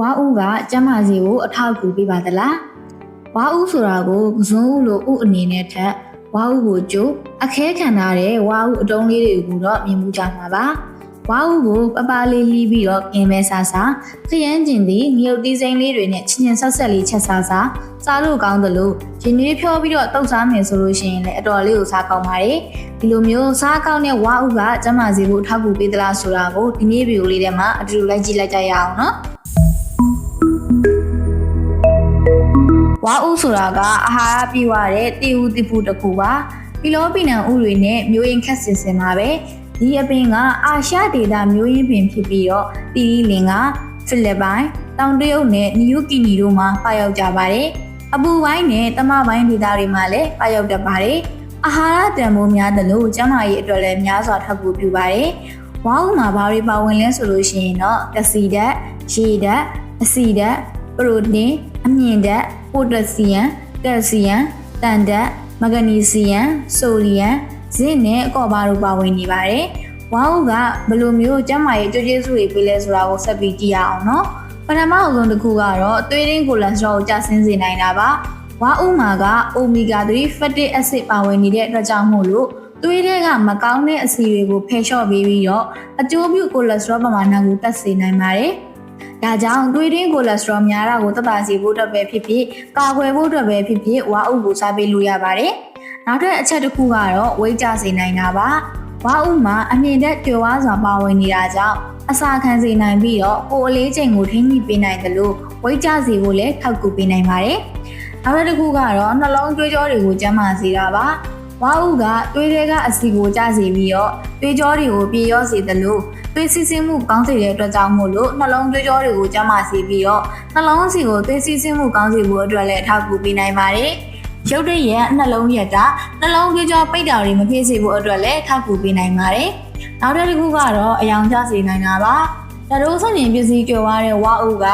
ဝါဦးကကျမ်းမာစီကိုအထောက်အကူပေးပါသလားဝါဦးဆိုတာကိုကစွန်းဦးလိုဥအနေနဲ့ထက်ဝါဦးကိုကျိုးအခဲခံထားတဲ့ဝါဦးအတုံးလေးတွေကိုတော့မြင်မှုကြမှာပါဝါဦးကိုပပလေးလှီးပြီးတော့กินမဲဆာဆာခရမ်းကျင်သည်ငရုတ်တီးစိမ်းလေးတွေနဲ့ချင်းချင်းဆက်ဆက်လေးချက်ဆာဆာစားလို့ကောင်းသလိုရင်နွေးဖြောပြီးတော့တုတ်စားမယ်ဆိုလို့ရှိရင်လည်းအတော်လေးကိုစားကောင်းပါတယ်ဒီလိုမျိုးစားကောင်းတဲ့ဝါဦးကကျမ်းမာစီကိုအထောက်အကူပေးသလားဆိုတာကိုဒီနေ့ဗီဒီယိုလေးထဲမှာအတူတူလိုက်ကြည့်လိုက်ကြရအောင်နော် ဝါဥဆိုတာကအဟာရပြည့်ဝတဲ့တီဦးတိဖူတစ်ခုပါပီလောပီနံဥတွေနဲ့မျိုးရင်းခက်စင်စင်ပါပဲဒီအပင်ကအာရှဒေသမျိုးရင်းပင်ဖြစ်ပြီးတော့တီရီလင်ကဖိလစ်ပိုင်တောင်တရုတ်နဲ့နယူးကီနီတို့မှာပါရောက်ကြပါတယ်အပူပိုင်းနဲ့တမပိုင်းဒေသတွေမှာလည်းပါရောက်တတ်ပါတယ်အာဟာရတန်ဖိုးများသလိုကျန်းမာရေးအတွက်လည်းများစွာထောက်ကူပြုပါတယ်ဝါဥမှာဘာတွေပါဝင်လဲဆိုလို့ရှိရင်တော့ကစီဓာတ်ရေဓာတ်အဆီဓာတ် ပရိုတင်းအမြင့်ဓာတ်ပိုတက်ဆီယမ်ကယ်ဆီယမ်တန်ဓာတ်မဂနီဆီယမ်ဆိုဒီယမ်ဇင်းနဲ့အကော့ဘာတို့ပါဝင်နေပါတယ်။ဝါဟုကဘယ်လိုမျိုးကျန်းမာရေးကြိုးကျေးဇူးတွေပေးလဲဆိုတာကိုဆက်ပြီးကြည့်ရအောင်နော်။ပထမအဆုံးတစ်ခုကတော့သွေးရင်းကိုလက်စထရောကိုကျဆင်းစေနိုင်တာပါ။ဝါဥမာကအိုမီဂါ3 fatty acid ပါဝင်နေတဲ့အတွက်ကြောင့်မို့လို့သွေးထဲကမကောင်းတဲ့အဆီတွေကိုဖယ်ရှားပေးပြီးတော့အကျိုးပြုကိုလက်စထရောပမာဏကိုတက်စေနိုင်ပါတယ်။ ဒါကြောင့်သွေးရင်းကိုလက်စထရောများတာကိုတက်တာစီဖို့အတွက်ပဲဖြစ်ဖြစ်ကာကွယ်ဖို့အတွက်ပဲဖြစ်ဖြစ်ဝါဥကိုစားပေးလို့ရပါတယ်။နောက်ထပ်အချက်တစ်ခုကတော့ဝိတ်ကြစေနိုင်တာပါ။ဝါဥမှာအမြင့်တက်ကြွယ်ဝစွာပါဝင်နေတာကြောင့်အစာခံစေနိုင်ပြီးတော့ကိုယ်အလေးချိန်ကိုထိန်းညှိပေးနိုင်တယ်လို့ဝိတ်ကြစေဖို့လည်းထောက်ကူပေးနိုင်ပါတယ်။နောက်တစ်ခုကတော့နှလုံးသွေးကြောတွေကိုကျန်းမာစေတာပါ။ ဝါဥကသွေးတွေကအဆီကိုကျစေပြီးတော့သွေးကြောတွေကိုပြေရောစေတယ်လို့သွေးစီးဆင်းမှုကောင်းစေတဲ့အတွက်ကြောင့်မို့လို့နှလုံးသွေးကြောတွေကိုကျန်းမာစေပြီးတော့နှလုံးစီကိုသွေးစီးဆင်းမှုကောင်းစေဖို့အတွက်လည်းအထောက်အကူပေးနိုင်ပါတယ်။ရုပ်တရက်နှလုံးရက်ကနှလုံးသွေးကြောပိတ်တာတွေမဖြစ်စေဖို့အတွက်လည်းထောက်ကူပေးနိုင်ပါတယ်။နောက်တစ်ခုကတော့အယောင်ကျစေနိုင်တာပါ။ဒါတို့ဆိုရင်ပစ္စည်းကျော်သွားတဲ့ဝါအုပ်က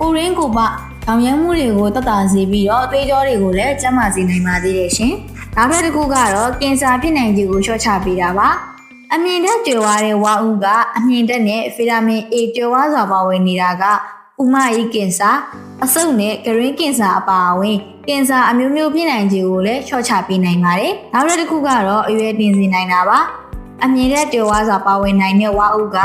ကိုရင်းကိုပတောင်ရမ်းမှုတွေကိုတက်တာစေပြီးတော့သွေးကြောတွေကိုလည်းကျန်းမာစေနိုင်ပါသေးတယ်ရှင်။ နောက်တစ်ခုကတော့ကင်ဆာဖြစ်နိုင်ခြေကိုလျှော့ချပေးတာပါ။အမြင့်တက်ကျွယ်ဝတဲ့ဝါဥကအမြင့်တက်နဲ့ဗီတာမင် A ကျွယ်ဝစွာပါဝင်နေတာကဥမကြီးကင်ဆာအဆုတ်နဲ့ဂရင်းကင်ဆာအပါအဝင်ကင်ဆာအမျိုးမျိုးဖြစ်နိုင်ခြေကိုလည်းလျှော့ချပေးနိုင်ပါတယ်။နောက်တစ်ခုကတော့အရွယ်တင်စေနိုင်တာပါ။အမြင့်တက်ကျွယ်ဝစွာပါဝင်နိုင်တဲ့ဝါဥက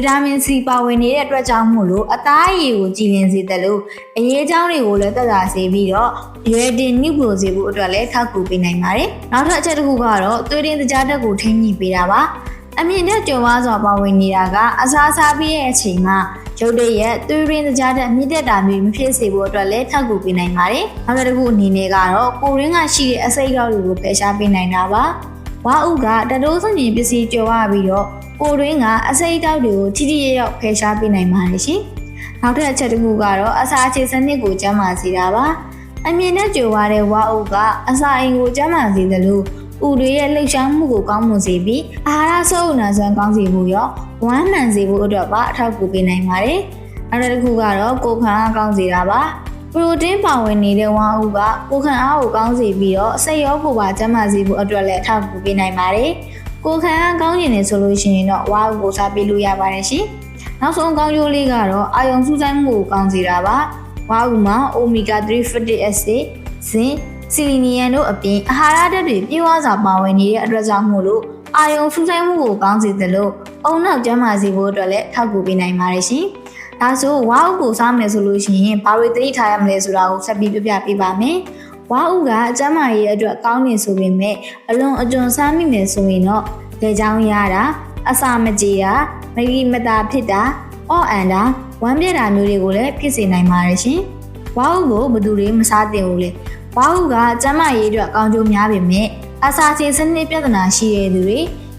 ဗီတာမင် C ပါဝင်နေတဲ့အတွက်ကြောင့်မို့လို့အသားအရည်ကိုကြည်လင်စေတယ်လို့အရေးအကြောင်းတွေကိုလည်းသက်သာစေပြီးတော့ရွယ်တင်နှိပ်ပိုစေဖို့အတွက်လည်းထောက်ကူပေးနိုင်ပါတယ်။နောက်ထပ်အချက်တစ်ခုကတော့သွေးရင်းတကြားတက်ကိုထိန်းညှိပေးတာပါ။အမြင့်တဲ့ကြွယ်ဝစွာပါဝင်နေတာကအစားအစာပြည့်ရဲ့အချိန်မှာရုပ်တရက်သွေးရင်းတကြားတက်မြင့်တက်တာမျိုးမဖြစ်စေဖို့အတွက်လည်းထောက်ကူပေးနိုင်ပါတယ်။နောက်တစ်ခုအနေနဲ့ကတော့ကိုရင်းကရှိတဲ့အစိတ်အတော့တွေကိုဖယ်ရှားပေးနိုင်တာပါ။ဝါဥကတတိုးစမြင်ပစ္စည်းကြွယ်ဝပြီးတော့ ကိုရင်းကအစိတ်အတော့တွေကိုထိထိရရောက်ဖယ်ရှားပေးနိုင်ပါတယ်ရှင်။နောက်ထပ်အချက်တစ်ခုကတော့အစာအခြေစနစ်ကိုကျန်းမာစေတာပါ။အမြင်နဲ့ကြွယ်ဝတဲ့ဝါဥကအစာအိမ်ကိုကျန်းမာစေတယ်လို့ဥတွေရဲ့လှုပ်ရှားမှုကိုကောင်းမွန်စေပြီးအာဟာရစုပ်နာစွမ်းကောင်းစေဖို့ရောဝမ်းမှန်စေဖို့အတွက်ပါအထောက်အကူပေးနိုင်ပါတယ်။နောက်တစ်ခုကတော့ကိုယ်ခံအားကောင်းစေတာပါ။ပရိုတင်းပါဝင်နေတဲ့ဝါဥကကိုယ်ခံအားကိုကောင်းစေပြီးတော့စိတ်ရောကိုယ်ပါကျန်းမာစေဖို့အတွက်လည်းအထောက်အကူပေးနိုင်ပါတယ်။ ကိုယ်ခံအားကောင်းကျင်နေဆိုလို့ရှိရင်တော့ဝါဥကိုစားပေးလို့ရပါတယ်ရှင်။နောက်ဆုံးကောင်းကျိုးလေးကတော့အာယုံစူးစိုင်းမှုကိုကောင်းစေတာပါ။ဝါဥမှာ omega 3 fatty acid ဇင်းဆီလီနီယမ်တို့အပြင်အာဟာရဓာတ်တွေပြည့်ဝစွာပါဝင်နေတဲ့အတွက်ကြောင့်မို့လို့အာယုံစူးစိုင်းမှုကိုကောင်းစေတယ်လို့အုံနောက်ကျန်းမာစေဖို့အတွက်လည်းထောက်ကူပေးနိုင်ပါတယ်ရှင်။ဒါဆိုဝါဥကိုစားမယ်ဆိုလို့ရှိရင်ဘာတွေသတိထားရမလဲဆိုတာကိုဆက်ပြီးပြပြပေးပါမယ်။ ဝါဥကအကျန်းမာရေးအတွက်ကောင်းနေဆိုပေမဲ့အလွန်အကျွံစားမိမယ်ဆိုရင်တော့လေချောင်းရတာအစာမကြေတာမဂီမတာဖြစ်တာအော့အန်တာဝမ်းပြက်တာမျိုးတွေကိုလည်းဖြစ်စေနိုင်ပါတယ်ရှင်။ဝါဥကိုဘယ်သူတွေမစားသင့်ဘူးလဲ။ဝါဟုကကျန်းမာရေးအတွက်ကောင်းကျိုးများပေမဲ့အစာချေစနစ်ပြဿနာရှိတဲ့သူတွေ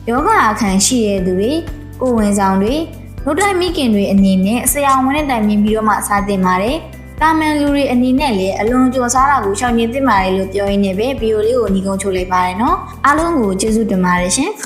ယောဂအခန်းရှိတဲ့သူတွေကိုယ်ဝင်ဆောင်တွေနှုတ်တိုက်မိခင်တွေအနေနဲ့ဆရာဝန်နဲ့တိုင်ပင်ပြီးတော့မှစားသင့်ပါတယ်။ တာမန်လူတွေအနေနဲ့လည်းအလွန်ကြော်စားတာကိုရှောင်ကျဉ်သင့်ပါတယ်လို့ပြောရင်းနဲ့ပဲဗီဒီယိုလေးကိုညီကုန်းချုပ်လိုက်ပါတယ်နော်။အားလုံးကိုကျေးဇူးတင်ပါတယ်ရှင်။